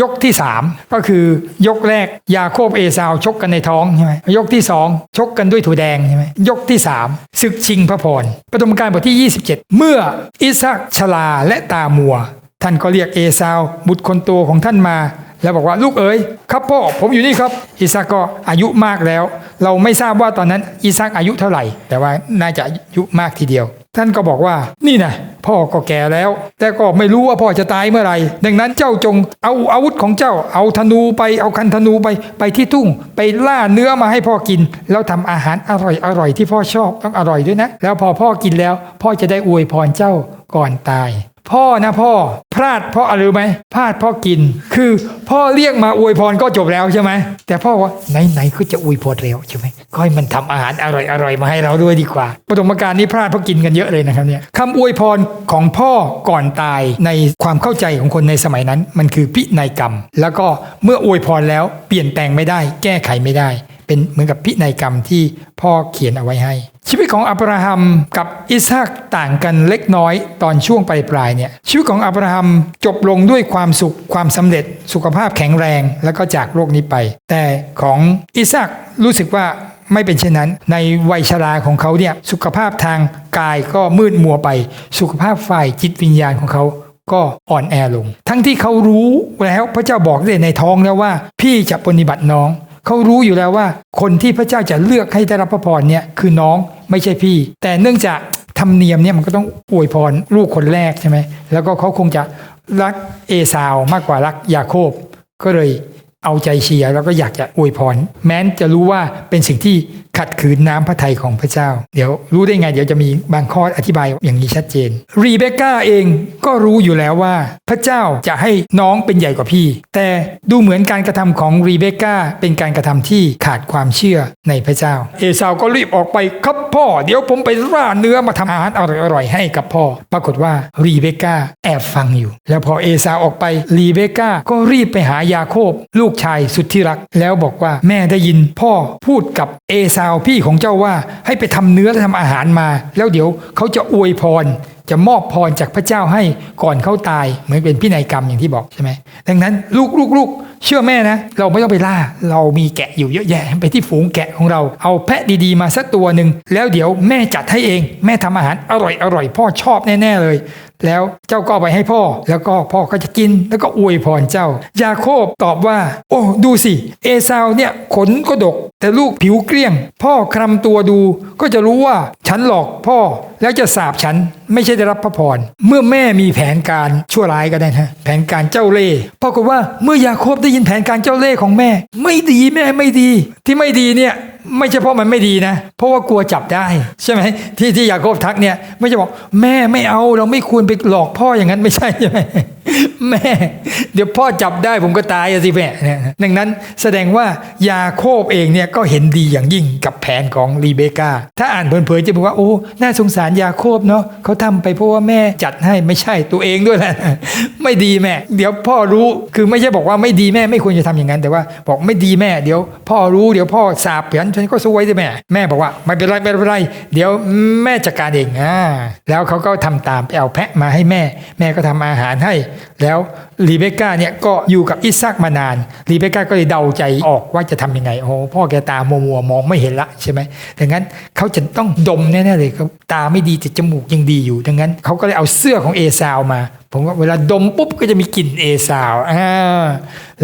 ยกที่ 3 ก็คือยกแรกยาโคบเอซาวชกกันในท้องใช่ไหมยกที่ 2 ชกกันด้วยถั่วแดงใช่ไหมยกที่3ศึกชิงพระพรปฐมกาลบทที่ 27 เมื่ออิสากชลาและตามัว ท่านก็เรียกเอซาวบุตรคนโตของท่านมา แล้วบอกว่าลูกเอ๋ยครับพ่อผมอยู่นี่ครับ อิสากก็อายุมากแล้ว เราไม่ทราบว่าตอนนั้นอิสากอายุเท่าไหร่ แต่ว่าน่าจะอายุมากทีเดียว ท่านก็บอกว่า นี่นะพ่อก็แก่แล้ว แต่ก็ไม่รู้ว่าพ่อจะตายเมื่อไหร่ ดังนั้นเจ้าจงเอาอาวุธของเจ้า เอาธนูไป เอาคันธนูไป ไปที่ทุ่ง ไปล่าเนื้อมาให้พ่อกิน แล้วทำอาหารอร่อยอร่อยที่พ่อชอบต้องอร่อยด้วยนะ แล้วพอพ่อกินแล้ว พ่อจะได้อวยพรเจ้าก่อนตาย พ่อนะพ่อพลาดเพราะอะไรรู้ไหมพลาดเพราะกิน คือพ่อเรียกมาอวยพรก็จบแล้วใช่ไหมแต่พ่อว่าไหนไหนๆก็จะอวยพรแล้วใช่ไหมก็ให้มันทำอาหารอร่อยอร่อยมาให้เราด้วยดีกว่าปฐมกาลนี้พลาดเพราะกินกันเยอะเลยนะครับเนี่ยคำอวยพรของพ่อก่อนตายในความเข้าใจของคนในสมัยนั้น มันคือพินัยกรรม แล้วก็เมื่ออวยพรแล้วเปลี่ยนแปลงไม่ได้ แก้ไขไม่ได้ เป็นเหมือนกับพินัยกรรมที่พ่อเขียนเอาไว้ให้ ชีวิตของอับราฮัมกับอิสฮากต่างกันเล็กน้อยตอนช่วงปลายปลายๆเนี่ยชีวิตของอับราฮัมจบลงด้วยความสุขความสำเร็จสุขภาพแข็งแรงแล้วก็จากโลกนี้ไป แต่ของอิสฮากรู้สึกว่าไม่เป็นเช่นนั้น ในวัยชราของเขาเนี่ยสุขภาพทางกายก็มืดมัวไป สุขภาพฝ่ายจิตวิญญาณของเขาก็อ่อนแอลง ทั้งที่เขารู้แล้วพระเจ้าบอกได้ในท้องแล้วว่า พี่จะปฏิบัติน้อง เขารู้อยู่แล้วว่า คนที่พระเจ้าจะเลือกให้ได้รับพระพรเนี่ยคือน้องไม่ใช่พี่ แต่เนื่องจากธรรมเนียมเนี่ยมันก็ต้องอวยพรลูกคนแรกใช่ไหมแล้วก็เขาคงจะรักเอซาวมากกว่ารักยาโคบ ก็เลยเอาใจเชียร์แล้วก็อยากจะอวยพร แม้นจะรู้ว่าเป็นสิ่งที่ขัดขืนน้ำพระทัยของพระเจ้า เดี๋ยวรู้ได้ไง เดี๋ยวจะมีบางข้ออธิบายอย่างนี้ชัดเจน รีเบคก้าเองก็รู้อยู่แล้วว่า พระเจ้าจะให้น้องเป็นใหญ่กว่าพี่ แต่ดูเหมือนการกระทำของรีเบคก้าเป็นการกระทำที่ขาดความเชื่อในพระเจ้า เอสาวก็รีบออกไปครับพ่อ เดี๋ยวผมไปล่าเนื้อมาทำอาหารอร่อยๆให้กับพ่อ ปรากฏว่ารีเบคก้าแอบฟังอยู่ แล้วพอเอสาวออกไปรีเบคก้าก็รีบไปหายาโคบ ลูกชายสุดที่รัก แล้วบอกว่าแม่ได้ยินพ่อพูดกับเอซาวพี่ของเจ้าว่าให้ไปทำเนื้อและทำอาหารมา แล้วเดี๋ยวเขาจะอวยพร จะมอบพรจากพระเจ้าให้ก่อนเขาตาย เหมือนเป็นพินัยกรรมอย่างที่บอกใช่ไหมดังนั้นลูกลูกลูกเชื่อแม่นะ เราไม่ต้องไปล่า เรามีแกะอยู่เยอะแยะไปที่ฝูงแกะของเรา เอาแพะดีๆมาสักตัวหนึ่งแล้วเดี๋ยวแม่จัดให้เอง แม่ทำอาหารอร่อยอร่อยพ่อชอบแน่ๆเลย แล้วเจ้าก็เอาไปให้พ่อ แล้วก็พ่อก็จะกินแล้วก็อวยพรเจ้า ยาโคบตอบว่า โอ้ดูสิ เอซาวเนี่ยขนก็ดก แต่ลูกผิวเกลี้ยง พ่อคลำตัวดูก็จะรู้ว่าฉันหลอกพ่อแล้วจะสาบฉัน ไม่ใช่ได้รับพระพร เมื่อแม่มีแผนการชั่วร้ายก็ได้ฮะแผนการเจ้าเล่ห์ปรากฏว่าเมื่อยาโคบได้ยินแผนการเจ้าเล่ห์ของแม่ ไม่ดีแม่ไม่ดี ที่ไม่ดีเนี่ยไม่ใช่เพราะมันไม่ดีนะ เพราะว่ากลัวจับได้ ใช่ไหมที่ที่ยาโคบทักเนี่ยไม่ใช่บอกแม่ไม่เอาเราไม่ควรไปหลอกพ่ออย่างนั้นไม่ใช่ใช่ไหมแม่ เดี๋ยวพ่อจับได้ผมก็ตายอสิแม่เนี่ยดังนั้นแสดงว่ายาโคบเองเนี่ยก็เห็นดีอย่างยิ่งกับแผนของรีเบกาถ้าอ่านเพลินๆจะบอกว่าโอ้น่าสงสารยาโคบเนาะเขาทำไปเพราะว่าแม่จัดให้ไม่ใช่ตัวเองด้วยแหละไม่ดีแม่ เดี๋ยวพ่อรู้คือไม่ใช่บอกว่าไม่ดีแม่ไม่ควรจะทำอย่างนั้น แต่ว่าบอกไม่ดีแม่เดี๋ยวพ่อรู้เดี๋ยวพ่อสาบเผียนฉันก็ซวยสิแม่แม่บอกว่าไม่เป็นไรไม่เป็นไร เดี๋ยวแม่จัดการเองอ่าแล้วเขาก็ทำตามไปเอาแพะมาให้แม่ แม่ก็ทำอาหารให้แล้วรีเบคก้าเนี่ยก็อยู่กับอิสซักมานาน รีเบคก้าก็เลยเดาใจออกว่าจะทำยังไง โอ้พ่อแกตามัวมัวๆมองไม่เห็นละใช่ไหมดังนั้นเขาจะต้องดมแน่ๆเลยตาไม่ดีแต่จมูกยังดีอยู่ ดังนั้นเขาก็เลยเอาเสื้อของเอซาวมา ผมว่าเวลาดมปุ๊บก็จะมีกลิ่นเอซาวอ่า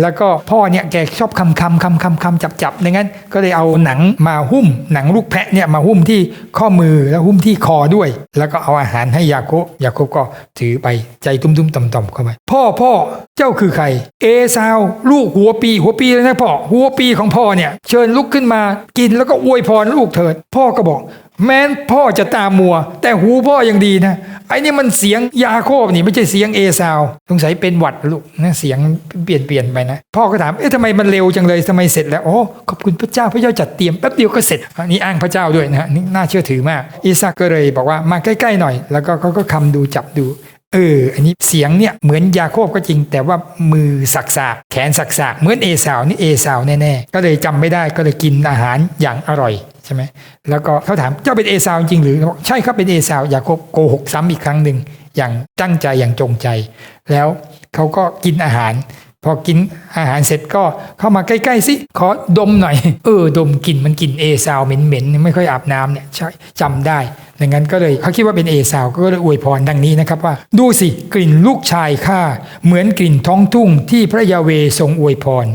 แล้วก็พ่อเนี่ยแกชอบคำคำคำคำคำจับจับดังนั้นก็เลยเอาหนังมาหุ้ม หนังลูกแพะเนี่ยมาหุ้มที่ข้อมือแล้วหุ้มที่คอด้วย แล้วก็เอาอาหารให้ยาโคบยาโคบก็ถือไปใจตุ้มๆต่อมๆเข้าไปพ่อพ่อเจ้าคือใคร เอซาวลูกหัวปีหัวปีเลยนะพ่อหัวปีของพ่อเนี่ยเชิญลุกขึ้นมากินแล้วก็อวยพรลูกเถิด พ่อก็บอก แม้นพ่อจะตามัว แต่หูพ่อยังดีนะไอ้นี่มันเสียงยาโคบนี่ไม่ใช่เสียงเอซาวสงสัยเป็นหวัดลูกนะเสียงเปลี่ยนเปลี่ยนไปนะพ่อก็ถามเอ๊ะทำไมมันเร็วจังเลยทำไมเสร็จแล้วโอ้ขอบคุณพระเจ้าพระเจ้าจัดเตรียมแป๊บเดียวก็เสร็จอันนี้อ้างพระเจ้าด้วยนะนี่น่าเชื่อถือมากอิสากก็เลยบอกว่ามาใกล้ๆหน่อย แล้วก็เขาก็คำดูจับดูเออ อันนี้เสียงเนี่ยเหมือนยาโคบก็จริง แต่ว่ามือสักสากแขนสักสากเหมือนเอสาวนี่เอสาวแน่ๆ ก็เลยจำไม่ได้ก็เลยกินอาหารอย่างอร่อย ใช่ไหมแล้วก็เขาถามเจ้าเป็นเอสาวจริงหรือบอกใช่ครับเป็นเอสาวอยากโกหกซ้ำอีกครั้งหนึ่งอย่างตั้งใจอย่างจงใจ แล้วเขาก็กินอาหาร พอกินอาหารเสร็จก็เข้ามาใกล้ๆสิ ขอดมหน่อย เออ ดมกลิ่นมันกลิ่นเอซาวเหม็นๆ ไม่ค่อยอาบน้ำเนี่ยจำได้ดังนั้นก็เลยเขาคิดว่าเป็นเอซาวก็เลยอวยพรดังนี้นะครับว่า ดูสิกลิ่นลูกชายข้าเหมือนกลิ่นท้องทุ่งที่พระยาเวทรงอวยพร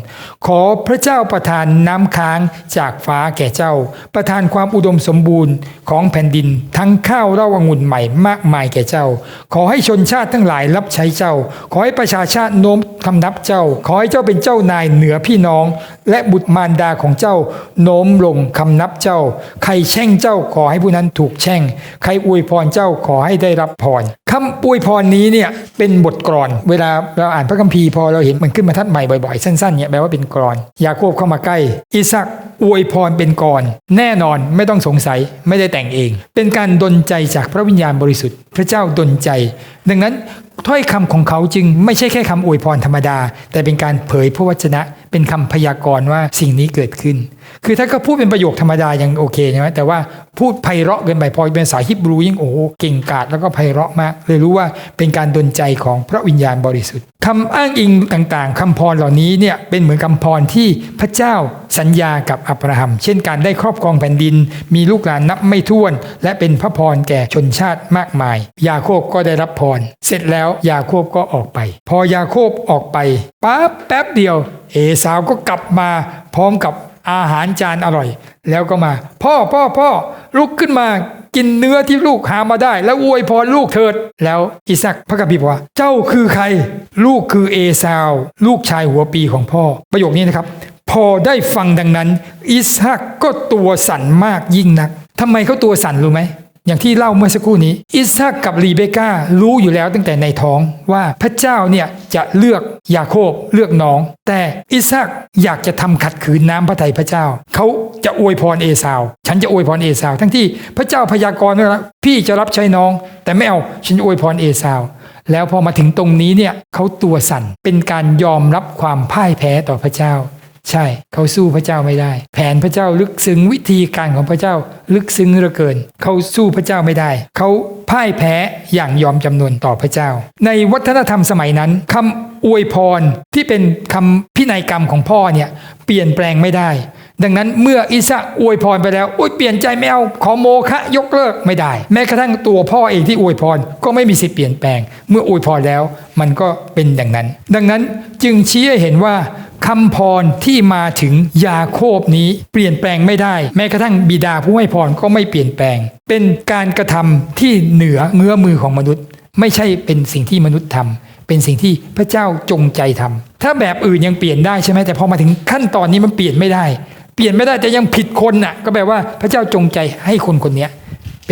ขอพระเจ้าประทานน้ำค้างจากฟ้าแก่เจ้า ประทานความอุดมสมบูรณ์ของแผ่นดิน ทั้งข้าวเล่าองุ่นใหม่มากมายแก่เจ้า ขอให้ชนชาติทั้งหลายรับใช้เจ้า ขอให้ประชาชาติโน้มคำนับเจ้าขอให้เจ้าเป็นเจ้านายเหนือพี่น้อง และบุตรมารดาของเจ้าโน้มลงคำนับเจ้า ใครแช่งเจ้าขอให้ผู้นั้นถูกแช่ง ใครอวยพรเจ้าขอให้ได้รับพรคำอวยพรนี้เนี่ยเป็นบทกลอน เวลาเราอ่านพระคัมภีร์พอเราเห็นมันขึ้นมาทัดใหม่บ่อยๆ สั้นๆเนี่ยแปลว่าเป็นกลอน ยาโคบเข้ามาใกล้ อิสักอวยพรเป็นกรอน แน่นอนไม่ต้องสงสัยไม่ได้แต่งเอง เป็นการดลใจจากพระวิญญาณบริสุทธิ์ พระเจ้าดลใจ ดังนั้น ถ้อยคำของเขาจึงไม่ใช่แค่คำอวยพรธรรมดา แต่เป็นการเผยพระวจนะ เป็นคำพยากรณ์ว่าสิ่งนี้เกิดขึ้น คือถ้าก็พูดเป็นประโยคธรรมดายังโอเคใช่ไหมแต่ว่าพูดไพเราะเกินไปพอเป็นสายฮิบรูยิ่งโอ้เก่งกาจแล้วก็ไพเราะมากเลยรู้ว่าเป็นการดลใจของพระวิญญาณบริสุทธิ์คำอ้างอิงต่างๆคำพรเหล่านี้เนี่ยเป็นเหมือนคำพรที่พระเจ้าสัญญากับอับราฮัม เช่นการได้ครอบครองแผ่นดิน มีลูกหลานนับไม่ถ้วน และเป็นพระพรแก่ชนชาติมากมาย ยาโคบก็ได้รับพร เสร็จแล้วยาโคบก็ออกไป พอยาโคบออกไปปั๊บแป๊บเดียว เอสาวก็กลับมาพร้อมกับอาหารจานอร่อย แล้วก็มา พ่อพ่อพ่อลุกขึ้นมากินเนื้อที่ลูกหามาได้ แล้วอวยพรลูกเถิด แล้วอิสักพระกัมพีบอกว่า เจ้าคือใคร ลูกคือเอซาว ลูกชายหัวปีของพ่อ ประโยคนี้นะครับ พอได้ฟังดังนั้น อิสฮักก็ตัวสั่นมากยิ่งนักทำไมเขาตัวสั่นรู้ไหม อย่างที่เล่าเมื่อสักครู่นี้ อิสฮักกับรีเบก้ารู้อยู่แล้วตั้งแต่ในท้องว่าพระเจ้าเนี่ยจะเลือกยาโคบเลือกน้อง แต่อิสฮักอยากจะทำขัดขืนน้ำพระทัยพระเจ้า เขาจะอวยพรเอสาว ฉันจะอวยพรเอสาว ทั้งที่พระเจ้าพยากรณ์ไว้แล้วพี่จะรับใช้น้อง แต่ไม่เอาฉันจะอวยพรเอสาวแล้วพอมาถึงตรงนี้เนี่ยเขาตัวสั่นเป็นการยอมรับความพ่ายแพ้ต่อพระเจ้า ใช่เขาสู้พระเจ้าไม่ได้ แผนพระเจ้าลึกซึ้งวิธีการของพระเจ้าลึกซึ้งเหลือเกิน เขาสู้พระเจ้าไม่ได้ เขาพ่ายแพ้อย่างยอมจำนวนต่อพระเจ้า ในวัฒนธรรมสมัยนั้นคำอวยพรที่เป็นคำพินัยกรรมของพ่อเนี่ยเปลี่ยนแปลงไม่ได้ ดังนั้นเมื่ออิสระอวยพรไปแล้วโอ้ยเปลี่ยนใจไม่เอาขอโมฆะยกเลิกไม่ได้ แม้กระทั่งตัวพ่อเองที่อวยพรก็ไม่มีสิทธิ์เปลี่ยนแปลง เมื่ออวยพรแล้วมันก็เป็นอย่างนั้น ดังนั้นจึงชี้ให้เห็นว่า คำพรที่มาถึงยาโคบนี้เปลี่ยนแปลงไม่ได้ แม้กระทั่งบิดาผู้ให้พรก็ไม่เปลี่ยนแปลง เป็นการกระทำที่เหนือเงื้อมือของมนุษย์ ไม่ใช่เป็นสิ่งที่มนุษย์ทำเป็นสิ่งที่พระเจ้าจงใจทำถ้าแบบอื่นยังเปลี่ยนได้ใช่ไหมแต่พอมาถึงขั้นตอนนี้มันเปลี่ยนไม่ได้ เปลี่ยนไม่ได้แต่ยังผิดคนน่ะ ก็แปลว่าพระเจ้าจงใจให้คนคนนี้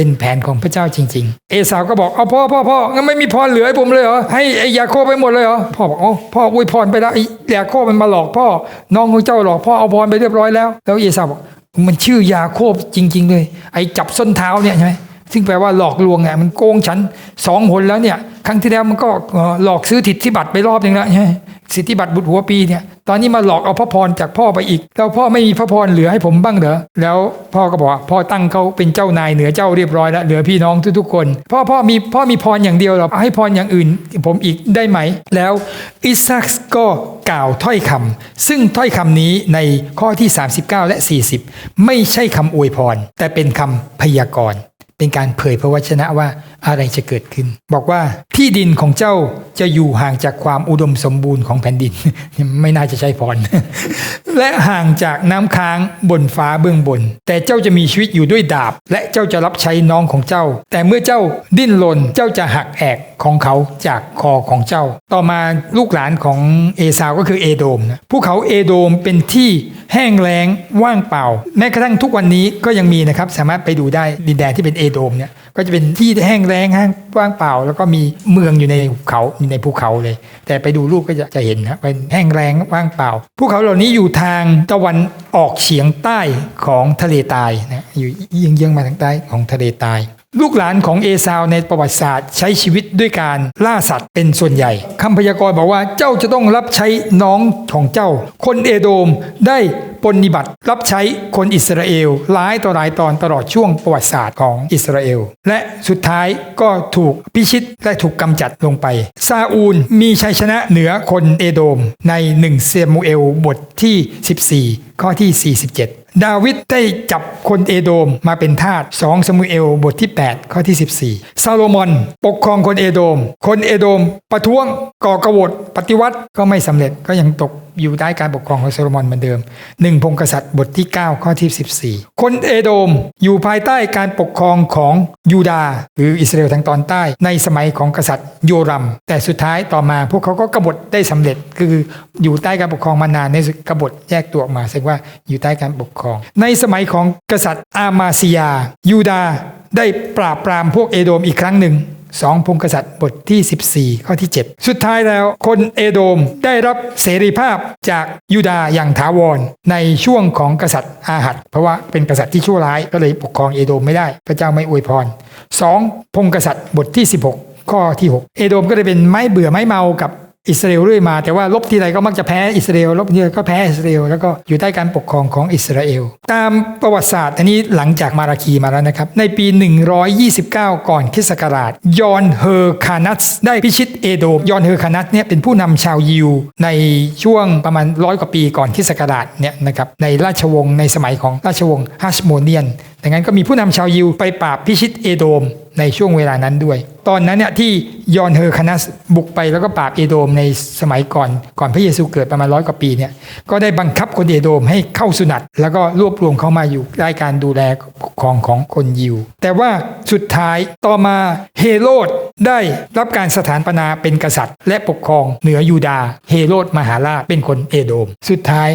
เป็นแผนของพระเจ้าจริง ๆ เอสาวก็บอกเอาพ่อพ่อพ่องั้นไม่มีพรเหลือให้ผมเลยเหรอให้ไอ้ยาโคบไปหมดเลยเหรอพ่อบอกอ๋อพ่ออวยพรไปแล้วไอ้ยาโคบมันมาหลอกพ่อ น้องของเจ้าหลอกพ่อเอาพรไปเรียบร้อยแล้ว แล้วเอสาวบอกมันชื่อยาโคบจริง ๆ เลย ไอ้จับส้นเท้าเนี่ยใช่ไหมซึ่งแปลว่าหลอกลวงไงมันโกงฉันสองหนแล้วเนี่ย ครั้งที่แล้วมันก็หลอกซื้อสิทธิบัตรไปรอบหนึ่งแล้วใช่ไหมสิทธิบัตรบุตรหัวปีเนี่ย ตอนนี้มาหลอกเอาพระพรจากพ่อไปอีก แล้วพ่อไม่มีพระพรเหลือให้ผมบ้างเหรอแล้วพ่อก็บอกว่าพ่อตั้งเขาเป็นเจ้านายเหนือเจ้าเรียบร้อยแล้วเหลือพี่น้องทุกๆคน พ่อพ่อมีพ่อมีพรอย่างเดียวเหรอให้พรอย่างอื่น ผมอีกได้ไหม แล้วอิซักก็กล่าวถ้อยคำซึ่งถ้อยคำนี้ในข้อที่ 39 และ 40 ไม่ใช่คำอวยพร แต่เป็นคำพยากรณ์เป็นการเผยพระวจนะว่าอะไรจะเกิดขึ้น บอกว่าที่ดินของเจ้าจะอยู่ห่างจากความอุดมสมบูรณ์ของแผ่นดิน ไม่น่าจะใช่พร และห่างจากน้ำค้างบนฟ้าเบื้องบน แต่เจ้าจะมีชีวิตอยู่ด้วยดาบ และเจ้าจะรับใช้น้องของเจ้า แต่เมื่อเจ้าดิ้นรนเจ้าจะหักแอกของเขาจากคอของเจ้า ต่อมาลูกหลานของเอสาวก็คือเอโดมนะภูเขาเอโดมเป็นที่แห้งแล้งว่างเปล่า แม้กระทั่งทุกวันนี้ก็ยังมีนะครับสามารถไปดูได้ดินแดนที่เป็นเอโดมเนี่ยก็จะเป็นที่แห้งแล้งห้างว่างเปล่า แล้วก็มีเมืองอยู่ในหุบเขาอยู่ในภูเขาเลย แต่ไปดูรูปก็จะจะเห็นนะเป็นแห้งแล้งว่างเปล่าภูเขาเหล่านี้อยู่ทางตะวันออกเฉียงใต้ของทะเลตายนะอยู่เยื้องๆมาทางใต้ของทะเลตายลูกหลานของเอซาวในประวัติศาสตร์ ใช้ชีวิตด้วยการล่าสัตว์เป็นส่วนใหญ่คำพยากรณ์บอกว่าเจ้าจะต้องรับใช้น้องของเจ้า คนเอโดมได้ ปนนิบัติรับใช้คนอิสราเอลหลายต่อหลายตอนตลอดช่วงประวัติศาสตร์ของอิสราเอล และสุดท้ายก็ถูกพิชิตและถูกกำจัดลงไป ซาอูลมีชัยชนะเหนือคนเอโดมใน1เซมูเอลบทที่ 14 ข้อที่ 47ดาวิดได้จับคนเอโดมมาเป็นทาส2สมุเอลบทที่ 8 ข้อที่ 14 ซาโลมอนปกครองคนเอโดม คนเอโดม ประท้วงก่อกบฏปฏิวัติก็ไม่สำเร็จก็ยังตก อยู่ใต้การปกครองของโซโลมอนเหมือนเดิมหนึ่งพงศ์กษัตริย์บทที่ 9 ข้อที่ 14 คนเอโดมอยู่ภายใต้การปกครองของยูดาหรืออิสราเอลทางตอนใต้ ในสมัยของกษัตริย์โยรัม แต่สุดท้ายต่อมาพวกเขาก็กบฏได้สำเร็จคืออยู่ใต้การปกครองมานานในกบฏแยกตัวออกมาแสดงว่าอยู่ใต้การปกครอง ในสมัยของกษัตริย์อามาซิยายูดาได้ปราบปรามพวกเอโดมอีกครั้งหนึ่ง สองพงศ์กษัตริย์บทที่ 14 ข้อที่ 7 สุดท้ายแล้วคนเอโดมได้รับเสรีภาพจากยูดาอย่างถาวร ในช่วงของกษัตริย์อาหัดเพราะว่าเป็นกษัตริย์ที่ชั่วร้ายก็เลยปกครองเอโดมไม่ได้ พระเจ้าไม่อวยพร 2. พงศ์กษัตริย์บทที่ 16 ข้อที่ 6 เอโดมก็เลยเป็นไม้เบื่อไม้เมากับ อิสราเอลเรื่อยมาแต่ว่าลบทีไรก็มักจะแพ้อิสราเอลลบทีไรก็แพ้อิสราเอลแล้วก็อยู่ใต้การปกครองของอิสราเอลตามประวัติศาสตร์ อันนี้หลังจากมาราคีมาแล้วนะครับ ในปี 129 ก่อนคริสต์ศักราช ยอนเฮอร์คานัสได้พิชิตเอโดมยอนเฮอร์คานัสเนี่ยเป็นผู้นำชาวยิว ในช่วงประมาณร้อยกว่าปีก่อนคริสต์ศักราชเนี่ยนะครับในราชวงศ์ในสมัยของราชวงศ์ฮัชโมเนียนดังนั้นก็มีผู้นำชาวยิวไปปราบพิชิตเอโดมในช่วงเวลานั้นด้วย ตอนนั้นเนี่ยที่ยอนเฮอร์คานัสบุกไปแล้วก็ปราบเอโดมในสมัยก่อนก่อนพระเยซูเกิดประมาณร้อยกว่าปีเนี่ยก็ได้บังคับคนเอโดมให้เข้าสุนัตแล้วก็รวบรวมเขามาอยู่ใต้การดูแลปกครองของคนยิว แต่ว่าสุดท้ายต่อมาเฮโรดได้รับการสถานปนาเป็นกษัตริย์ และปกครองเหนือยูดาเฮโรดมหาราชเป็นคนเอโดม สุดท้าย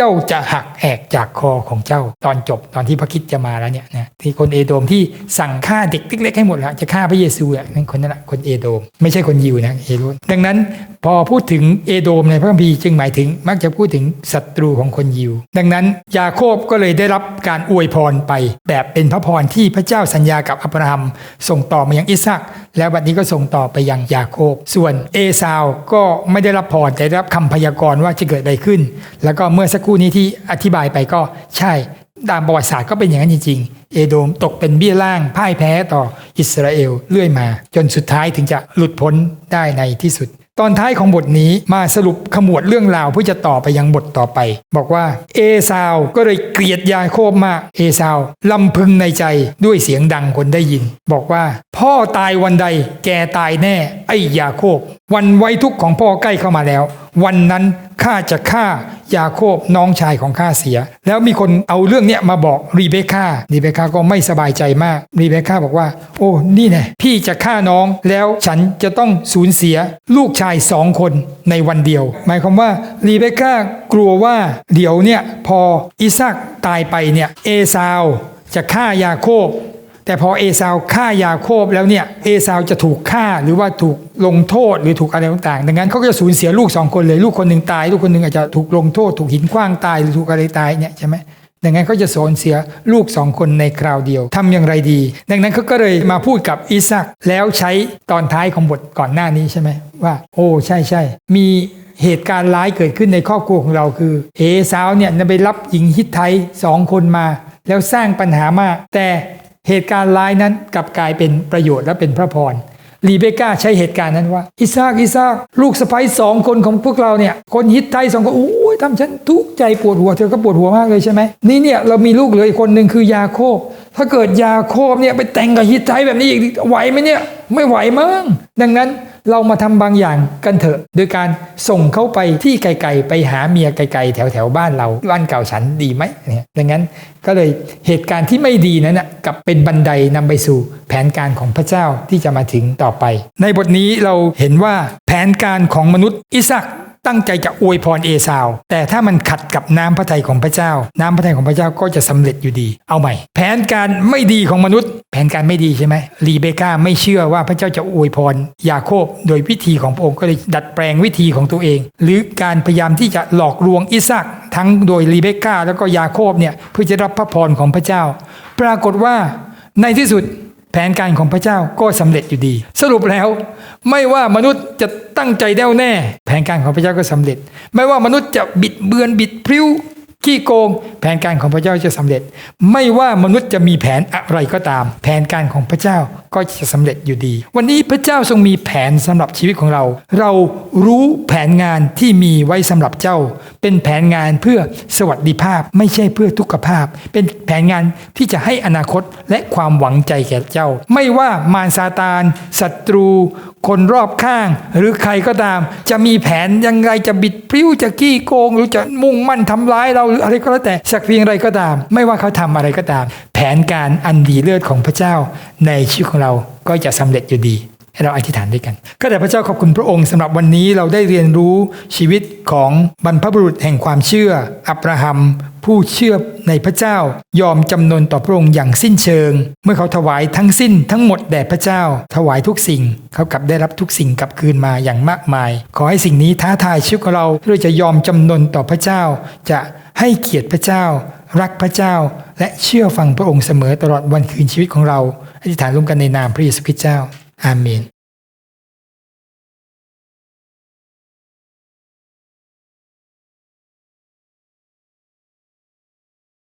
เจ้าจะหักแอกจากคอของเจ้าตอนจบตอนที่พระคิดจะมาแล้วเนี่ยนะที่คนเอโดมที่สั่งฆ่าเด็กเล็กๆให้หมดแล้วจะฆ่าพระเยซูอะนั่นคนนั้นแหละคนเอโดม ไม่ใช่คนยิวนะเอโดมดังนั้นพอพูดถึงเอโดมในพระคัมภีร์จึงหมายถึงมักจะพูดถึงศัตรูของคนยิว ดังนั้นยาโคบก็เลยได้รับการอวยพรไป แบบเป็นพระพรที่พระเจ้าสัญญากับอับราฮัมส่งต่อมายังอิสอักแล้วบัดนี้ก็ส่งต่อไปยังยาโคบ ส่วนเอซาวก็ไม่ได้รับพรแต่ได้รับคำพยากรณ์ว่าจะเกิดอะไรขึ้น แล้วก็เมื่อสักคู่นี้ที่อธิบายไปก็ใช่ตามประวัติศาสตร์ก็เป็นอย่างนั้นจริงๆ เอโดมตกเป็นเบี้ยล่างพ่ายแพ้ต่ออิสราเอลเรื่อยมา จนสุดท้ายถึงจะหลุดพ้นได้ในที่สุด ตอนท้ายของบทนี้มาสรุปขมวดเรื่องราวเพื่อจะต่อไปยังบทต่อไป บอกว่าเอซาวก็เลยเกลียดยาโคบมากเอซาวลำพึงในใจด้วยเสียงดังคนได้ยิน บอกว่า พ่อตายวันใดแกตายแน่ ไอ้ยาโคบ วันไว้ทุกของพ่อใกล้เข้ามาแล้ววันนั้นข้าจะฆ่ายาโคบน้องชายของข้าเสีย แล้วมีคนเอาเรื่องเนี้ยมาบอกรีเบคก้ารีเบคก้าก็ไม่สบายใจมากรีเบคก้าบอกว่า โอ้นี่แน่พี่จะฆ่าน้องแล้วฉันจะต้องสูญเสียลูกชายสองคนในวันเดียว หมายความว่ารีเบคก้ากลัวว่าเดี๋ยวเนี่ยพออิซักตายไปเนี่ยเอซาวจะฆ่ายาโคบ แต่พอเอซาวฆ่ายาโคบแล้วเนี่ยเอซาวจะถูกฆ่าหรือว่าถูกลงโทษหรือถูกอะไรต่างๆดังนั้นเขาก็จะสูญเสียลูกสองคนเลยลูกคนหนึ่งตาย ลูกคนหนึ่งอาจจะถูกลงโทษ ถูกหินขว้างตายหรือถูกอะไรตายเนี่ยใช่ไหมดังนั้นเขาจะสูญเสียลูกสองคนในคราวเดียวทำอย่างไรดี ดังนั้นเขาก็เลยมาพูดกับอิซักแล้วใช้ตอนท้ายของบทก่อนหน้านี้ใช่ไหมว่า โอ้ใช่ใช่มีเหตุการณ์ร้ายเกิดขึ้นในครอบครัวของเราคือ เอซาวเนี่ยไปรับหญิงฮิตไทยสองคนมา แล้วสร้างปัญหามาก แต่ เหตุการณ์ร้ายนั้นกลับกลายเป็นประโยชน์และเป็นพระพรลีเบก้าใช้เหตุการณ์นั้นว่า อิซากอิซากลูกสะใภ้สองคนของพวกเราเนี่ย คนฮิตไทยสองคนโอ้ยทำฉันทุกข์ใจปวดหัวเธอก็ปวดหัวมากเลยใช่ไหมนี่เนี่ยเรามีลูกเหลืออีกคนหนึ่งคือยาโคบ ถ้าเกิดยาโคบเนี่ยไปแต่งกับฮิตไทยแบบนี้อีกไหวไหมเนี่ยไม่ไหวมั้งดังนั้นเรามาทำบางอย่างกันเถอะ โดยการส่งเขาไปที่ไกลๆไปหาเมียไกลๆแถวๆบ้านเราบ้านเก่าฉันดีไหมเนี่ยดังนั้นก็เลยเหตุการณ์ที่ไม่ดีนั้นนะกลับเป็นบันไดนำไปสู่แผนการของพระเจ้าที่จะมาถึงต่อไป ในบทนี้เราเห็นว่าแผนการของมนุษย์อิสักตั้งใจจะอวยพรเอซาว แต่ถ้ามันขัดกับน้ำพระทัยของพระเจ้า น้ำพระทัยของพระเจ้าก็จะสำเร็จอยู่ดี เอาใหม่ แผนการไม่ดีของมนุษย์ แผนการไม่ดีใช่ไหมรีเบคก้าไม่เชื่อว่าพระเจ้าจะอวยพรยาโคบโดยวิธีของพระองค์ก็เลยดัดแปลงวิธีของตัวเอง หรือการพยายามที่จะหลอกลวงอิสักทั้งโดยรีเบคก้าแล้วก็ยาโคบเนี่ยเพื่อจะรับพระพรของพระเจ้า ปรากฏว่าในที่สุดแผนการของพระเจ้าก็สำเร็จอยู่ดี สรุปแล้ว ไม่ว่ามนุษย์จะตั้งใจแน่วแน่ แผนการของพระเจ้าก็สำเร็จ ไม่ว่ามนุษย์จะบิดเบือนบิดพริ้ว ขี้โกงแผนการของพระเจ้าจะสำเร็จ ไม่ว่ามนุษย์จะมีแผนอะไรก็ตาม แผนการของพระเจ้าก็จะสำเร็จอยู่ดี วันนี้พระเจ้าทรงมีแผนสำหรับชีวิตของเรา เรารู้แผนงานที่มีไว้สำหรับเจ้า เป็นแผนงานเพื่อสวัสดิภาพไม่ใช่เพื่อทุกขภาพ เป็นแผนงานที่จะให้อนาคตและความหวังใจแก่เจ้า ไม่ว่ามารซาตานศัตรู คนรอบข้าง หรือใครก็ตาม จะมีแผนยังไงจะบิดพริ้วจะกี้โกง หรือจะมุ่งมั่นทำร้ายเราหรืออะไรก็แล้วแต่สักเพียงไรก็ตาม ไม่ว่าเขาทำอะไรก็ตาม แผนการอันดีเลิศของพระเจ้าในชีวิตของเราก็จะสำเร็จอยู่ดี ให้เราอธิษฐานด้วยกันก็แต่พระเจ้าขอบคุณพระองค์สำหรับวันนี้เราได้เรียนรู้ชีวิตของบรรพบุรุษแห่งความเชื่อ อับราฮัม ผู้เชื่อในพระเจ้ายอมจำนนต่อพระองค์อย่างสิ้นเชิง เมื่อเขาถวายทั้งสิ้นทั้งหมดแด่พระเจ้า ถวายทุกสิ่ง เขากลับได้รับทุกสิ่งกลับคืนมาอย่างมากมาย ขอให้สิ่งนี้ท้าทายชีวิตของเราเราจะยอมจำนนต่อพระเจ้า จะให้เกียรติพระเจ้า รักพระเจ้า และเชื่อฟังพระองค์เสมอตลอดวันคืนชีวิตของเราอธิษฐานร่วมกันในนามพระเยซูคริสต์เจ้า อาเมน